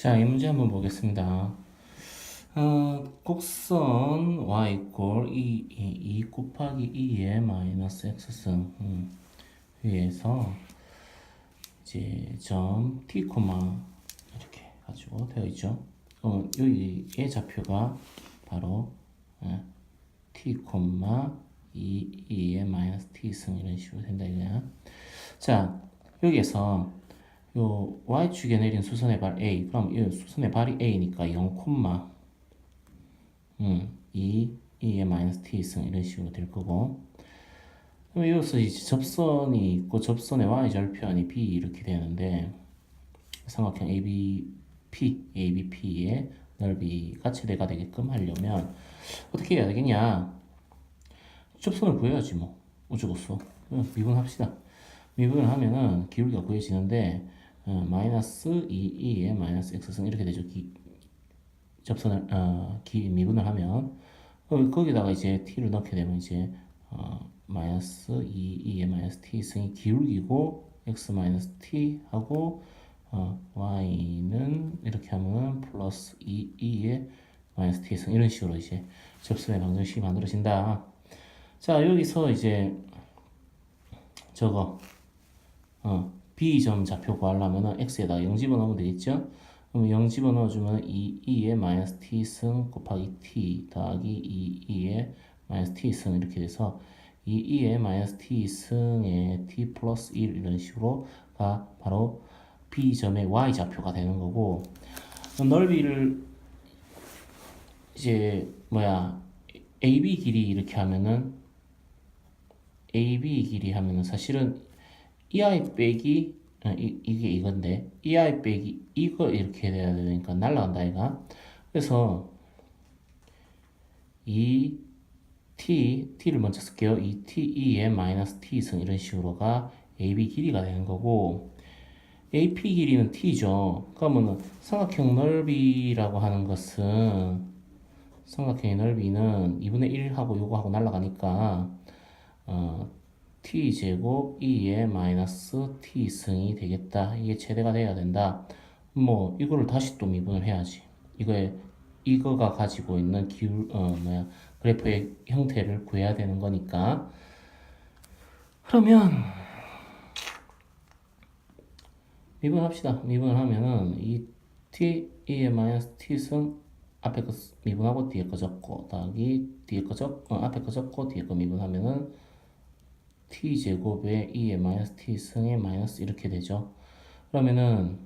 자, 이 문제 한번 보겠습니다. 어, 곡선 y 이꼴 2, 2 곱하기 2의 마이너스 x승 음, 위에서 이제 점 t, 이렇게 가지고 되어 있죠. 어, 여기의 좌표가 바로 예, t, 2, 2의 마이너스 t승 이런 식으로 된다 이거야. 자, 여기에서 요 y축에 내린 수선의 발 A. 그럼 이 수선의 발이 A니까 0, 음, 2, 2의 마이너스 t승 이런 식으로 될 거고. 그럼 여기서 이제 접선이 있고 접선의 y절편이 B 이렇게 되는데 삼각형 ABP, ABP의 넓이가 최대가 되게끔 하려면 어떻게 해야 되겠냐? 접선을 구해야지 뭐. 어쩌겠어 미분합시다. 미분을 하면은 기울기가 구해지는데 어, 마이너스 2, 2의 마이너스 x승 이렇게 되죠 기, 접선을 어, 기 미분을 하면 어, 거기다가 이제 t를 넣게 되면 이제 어, 마이너스 2, 2의 마이너스 t 승이 기울기고 x 마이너스 t 하고 어, y는 이렇게 하면 플러스 2, 2의 마이너스 t 승 이런 식으로 이제 접선의 방정식이 만들어진다. 자 여기서 이제 저거 어, b점 좌표 구하려면은 x에다 0 집어넣으면 되겠죠? 그럼 0 집어넣어주면 2, 2의 마이너스 t승 곱하기 t 더하기 2, 2의 마이너스 t승 이렇게 돼서 2, 2의 마이너스 t승의 t 플러스 1 이런 식으로 가 바로 b점의 y 좌표가 되는 거고 넓이를 이제 뭐야 AB 길이 이렇게 하면은 AB 길이 하면은 사실은 EI 빼기 어, 이, 이게 이건데 EI 빼기 이거 이렇게 돼야 되니까 날라간다 이가 그래서 이 t t를 먼저 쓸게요. 이 t e의 마이너스 t승 이런 식으로가 AB 길이가 되는 거고 AP 길이는 t죠. 그러면은 삼각형 넓이라고 하는 것은 삼각형의 넓이는 2분의 1하고 요거하고 날라가니까 어, t제곱 2의 마이너스 t승이 되겠다. 이게 최대가 돼야 된다. 뭐 이거를 다시 또 미분을 해야지. 이거에 이거가 가지고 있는 기울 어 뭐야 그래프의 형태를 구해야 되는 거니까 그러면 미분합시다. 미분을 하면은 이 t 2의 마이너스 t승 앞에 거 미분하고 뒤에 거 적고 더하기 뒤에 거 적, 어, 앞에 거 적고 뒤에 거 미분하면은 t 제곱에 2의 마이너스 t 승의 마이너스 이렇게 되죠. 그러면은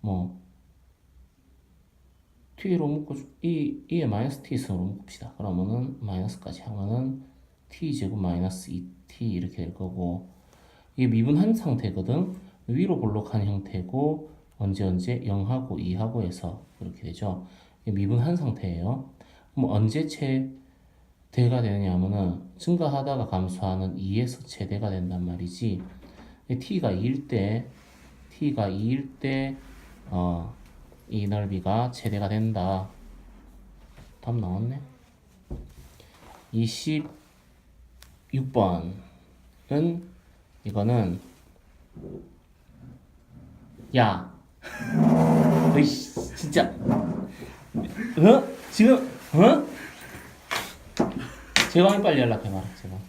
뭐 t로 묶어 2, 2의 마이너스 t 승으로 묶읍시다. 그러면은 마이너스까지 하면은 t 제곱 마이너스 2t 이렇게 될 거고 이게 미분한 상태거든. 위로 볼록한 형태고 언제 언제 0하고 2하고 해서 그렇게 되죠. 미분한 상태예요. 그럼 언제 채 대가 되느냐면은 증가하다가 감소하는 2에서 최대가 된단 말이지. t가 2일 때 t가 2일 때 어, 이 넓이가 최대가 된다. 답 나왔네. 26번은 이거는 야, 어이 진짜, 어? 지금 어? 제방에 빨리 연락해봐라, 제방.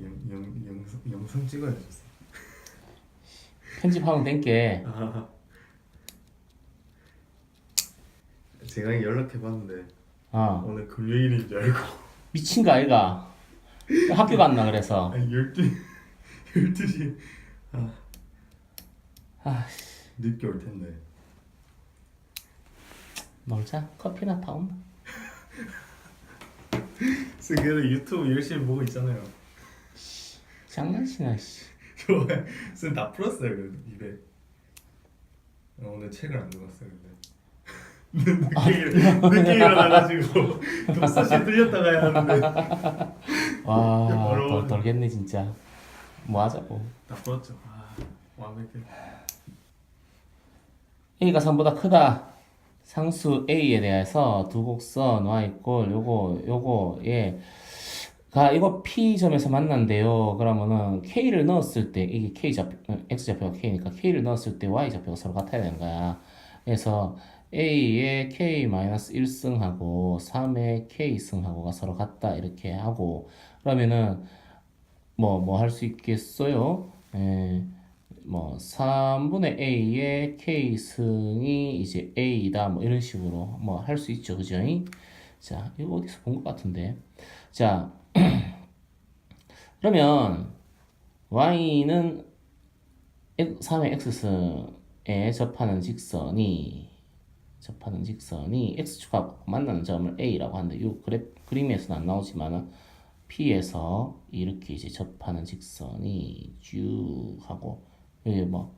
영, 영, 영상, 영상 찍어야 겠어 편집하면 된게. 아, 제가 연락해봤는데 어, 오늘 금요일인 줄 알고. 미친 거 아이가? 학교 갔나 그래서. 아니 12, 12시. 아, 아, 늦게 올 텐데 놀자. 커피나 타온다. 승계는 유튜브 열심히 보고 있잖아요 장난치나 씨. 저쌤다 풀었어요 그래도 입에 어, 오늘 책을 안 읽었어요 근데 늦게, 늦게 일어나가지고 독서실 들렸다가 해야 하는데 와, 어려워. 덜, 덜겠네 진짜. 뭐 하자고. 다 풀었죠 아 완벽해 A가 3보다 크다. 상수 A에 대해서 두 곡선 y 꼴 요거 요거에 가 이거 P 점에서 만난대요. 그러면은 K를 넣었을 때 이게 K 좌표 어, X 좌표가 K니까 K를 넣었을 때 Y 좌표가 서로 같아야 되는 거야. 그래서 A의 K-1승하고 3의 K승하고가 서로 같다 이렇게 하고 그러면은 뭐 뭐 할 수 있겠어요? 에, 뭐 3분의 A의 K승이 이제 A다 뭐 이런 식으로 뭐 할 수 있죠. 그죠? 자, 이거 어디서 본 것 같은데. 자, 그러면 y는 3의 x승에 접하는 직선이 접하는 직선이 x축하고 만나는 점을 a라고 하는데 이 그래, 그림에서는 안 나오지만은 p에서 이렇게 이제 접하는 직선이 쭉 하고 여기 뭐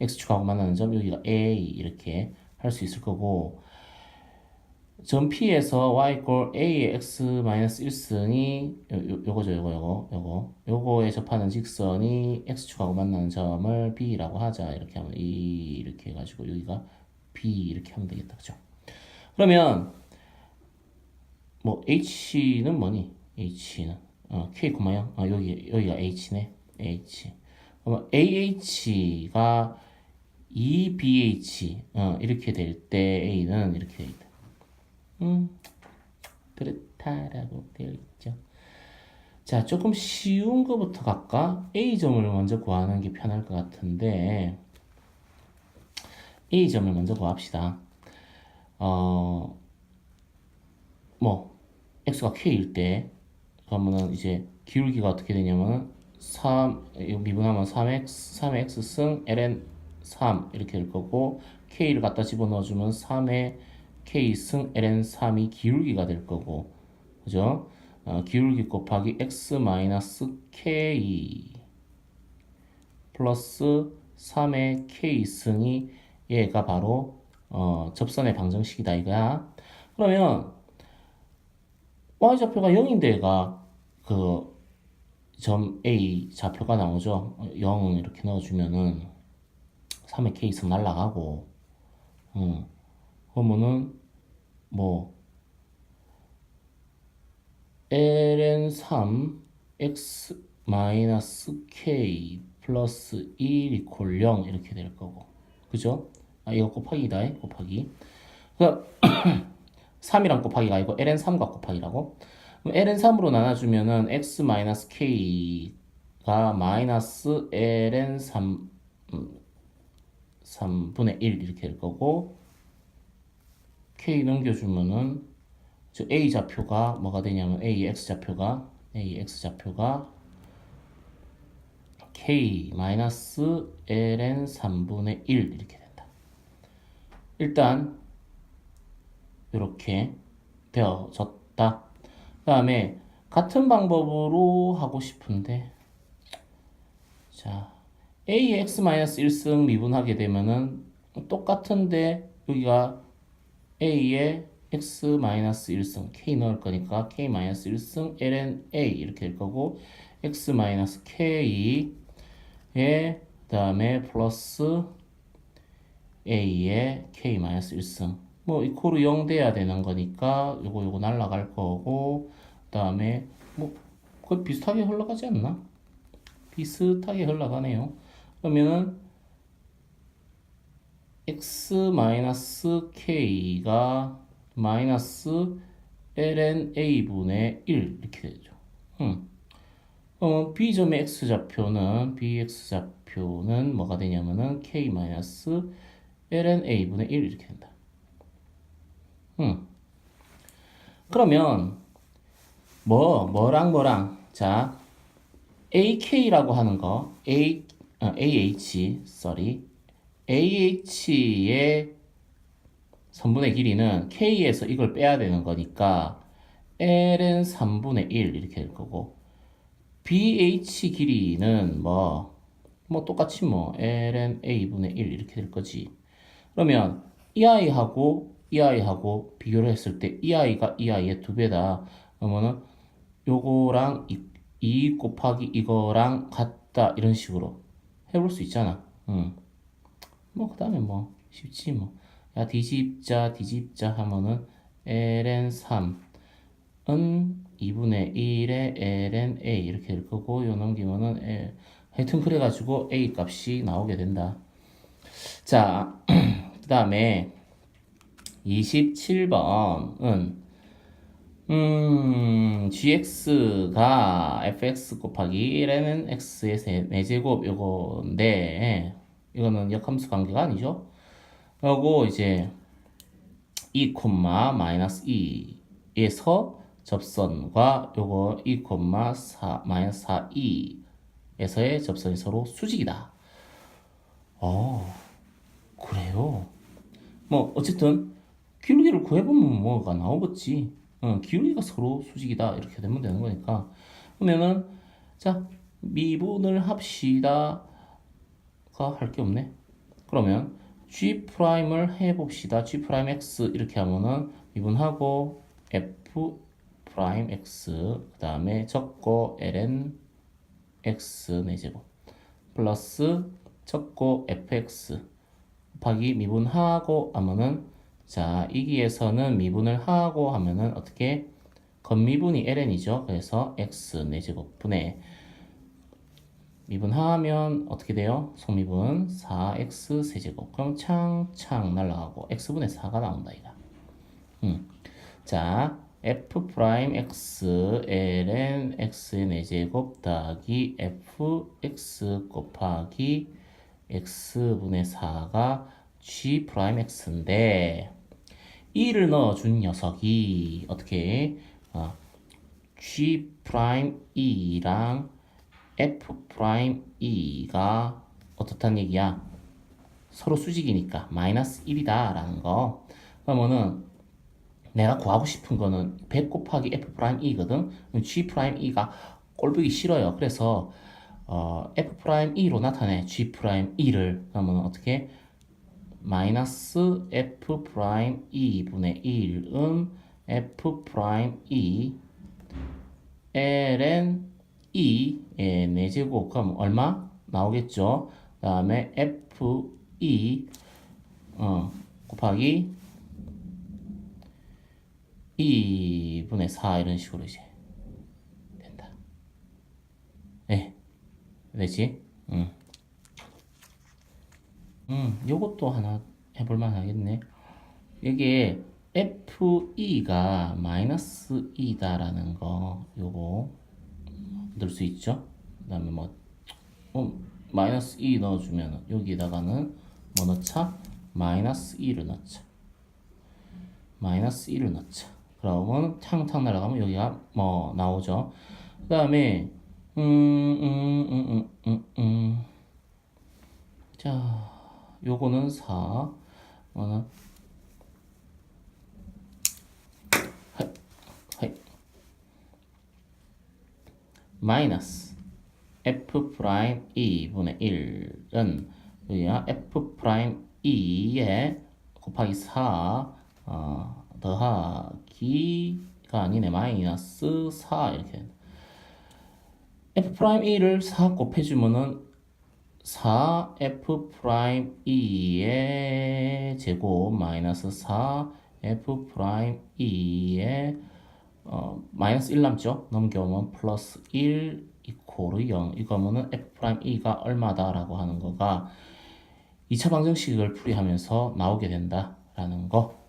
x축하고 만나는 점 여기가 a 이렇게 할 수 있을 거고 점 P에서 y 꼴 a의 x 마이너스 1승이 요, 요, 요 거죠 요거 요거 요거. 요거에 접하는 직선이 x축하고 만나는 점을 b라고 하자. 이렇게 하면 이 이렇게 해가지고 여기가 b 이렇게 하면 되겠다. 그죠? 그러면 뭐 h는 뭐니? H는 어, k, 0 아, 여기 여기가 h네. H 그러면 ah가 2bh 어, 이렇게 될 때 a는 이렇게 돼 있다 음, 그렇다라고 되어 있죠. 자, 조금 쉬운 거부터 갈까? A점을 먼저 구하는 게 편할 것 같은데, A점을 먼저 구합시다. 어, 뭐, X가 K일 때, 그러면은 이제 기울기가 어떻게 되냐면, 3, 이거 미분하면 3X, 3X 승 ln 3 이렇게 될 거고, K를 갖다 집어넣어 주면 3의 k 승 ln 3이 기울기가 될 거고 그죠? 어, 기울기 곱하기 x 마이너스 k 플러스 3의 k 승이 얘가 바로 어, 접선의 방정식이다 이거야. 그러면 y 좌표가 0인데 얘가 그 점 A 좌표가 나오죠. 0 이렇게 넣어주면은 3의 K승 날라가고, 음, 그러면은 뭐 ln3 x 마이너스 k 플러스 1 이퀄 0 이렇게 될 거고 그죠? 아 이거 곱하기다 곱하기 그 3이랑 곱하기가 아니고 ln3과 곱하기라고 그럼 ln3으로 나눠주면은 x k가 마이너스 ln3 음, 3분의 1 이렇게 될 거고 k 넘겨주면은 저 a 좌표가 뭐가 되냐면 a x 좌표가 a x 좌표가 k 마이너스 ln 3분의 1 이렇게 된다. 일단 이렇게 되어졌다. 그 다음에 같은 방법으로 하고 싶은데. 자 ax 마이너스 1승 미분하게 되면은 똑같은데 여기가 a에 x-1승 k 넣을 거니까 k-1승 ln a 이렇게 될 거고 x-k의 그 다음에 플러스 a의 k-1승 뭐 이코르 0 돼야 되는 거니까 요거 요거 날라갈 거고 그 다음에 뭐 거의 비슷하게 흘러가지 않나? 비슷하게 흘러가네요. 그러면은 x-k가 마이너스 ln a분의 1 이렇게 되죠. 음. 어, b점의 x좌표는 bx좌표는 뭐가 되냐면은 k 마이너스 ln a분의 1 이렇게 된다. 음. 그러면 뭐 뭐랑 뭐랑? 자 ak라고 하는 거. A 어, ah sorry. AH의 선분의 길이는 K에서 이걸 빼야 되는 거니까 L은 3분의 1 이렇게 될 거고 BH 길이는 뭐, 뭐 똑같이 뭐 L은 A분의 1 이렇게 될 거지. 그러면 이 아이하고 이 아이하고 비교를 했을 때 이 아이가 이 아이의 두 배다. 그러면은 요거랑 이, 이 곱하기 이거랑 같다 이런 식으로 해볼 수 있잖아. 응. 뭐 그 다음에 뭐 쉽지 뭐. 야 뒤집자 뒤집자 하면은 ln 3은 2분의 1에 ln a 이렇게 될 거고 요 넘기면은 L. 하여튼 그래가지고 a 값이 나오게 된다. 자, 그 다음에 27번은 음, gx가 fx 곱하기 1에는 x의 세- 네제곱 요건데 이거는 역함수 관계가 아니죠. 그리고 이제 2, 마이너스 2에서 접선과 요거 2, 4, 마이너스 4, 2에서의 접선이 서로 수직이다. 어, 그래요. 뭐 어쨌든 기울기를 구해보면 뭐가 나오겠지. 어, 기울기가 서로 수직이다 이렇게 되면 되는 거니까 그러면은 자 미분을 합시다 가 할 게 없네. 그러면 g 프라임을 해봅시다. g 프라임 x 이렇게 하면은 미분하고 f 프라임 x 그 다음에 적고 ln x 네제곱 플러스 적고 fx 곱하기 미분하고 하면은 자 이기에서는 미분을 하고 하면은 어떻게 건미분이 ln이죠. 그래서 x 네제곱 분의 미분하면 어떻게 돼요? 소미분 4x 세제곱 그럼 창창 날라가고 x분의 4가 나온다 이거 음. 자 f 프라임 x ln x의 4제곱 더하기 fx 곱하기 x분의 4가 g 프라임 x인데 2를 넣어준 녀석이 어떻게? 어, g 프라임 e랑 f 프라임 e가 어떻단 얘기야? 서로 수직이니까 마이너스 1이다 라는 거. 그러면은 내가 구하고 싶은 거는 100 곱하기 f 프라임 e거든? g 프라임 e가 꼴보기 싫어요. 그래서 어, f 프라임 e로 나타내 g 프라임 e를. 그러면 어떻게 마이너스 f 프라임 e 분의 1은 f 프라임 e ln e의 4제곱 그럼 얼마? 나오겠죠 그 다음에 f e 어, 곱하기 2분의 4 이런 식으로 이제 된다 예 되지? 응. 음, 요것도 하나 해볼만 하겠네. 이게 FE가 마이너스 2다라는 거, 요거, 넣을 수 있죠? 그 다음에 뭐, 어, 마이너스 2 넣어주면, 여기에다가는 뭐 넣자? 마이너스 2를 넣자. 마이너스 1을 넣자. 그러면 탕탕 날아가면 여기가 뭐 나오죠. 그 다음에, 음, 음, 음, 음, 음, 음. 자, 요거는 4, 어는 하이, 하이. 마이너스 f 프라임 2분의 1은 여기가 f 프라임 2에 곱하기 4 어, 더하기가 아니네. 마이너스 4 이렇게 f 프라임 2를 4 곱해주면은 4f 프라임 2의 제곱 마이너스 4f 프라임 2의 어, 마이너스 1 남죠? 넘겨오면 플러스 1 이코르 0 이거면은 f 프라임 2가 얼마다라고 하는 거가 2차 방정식을 풀이하면서 나오게 된다라는 거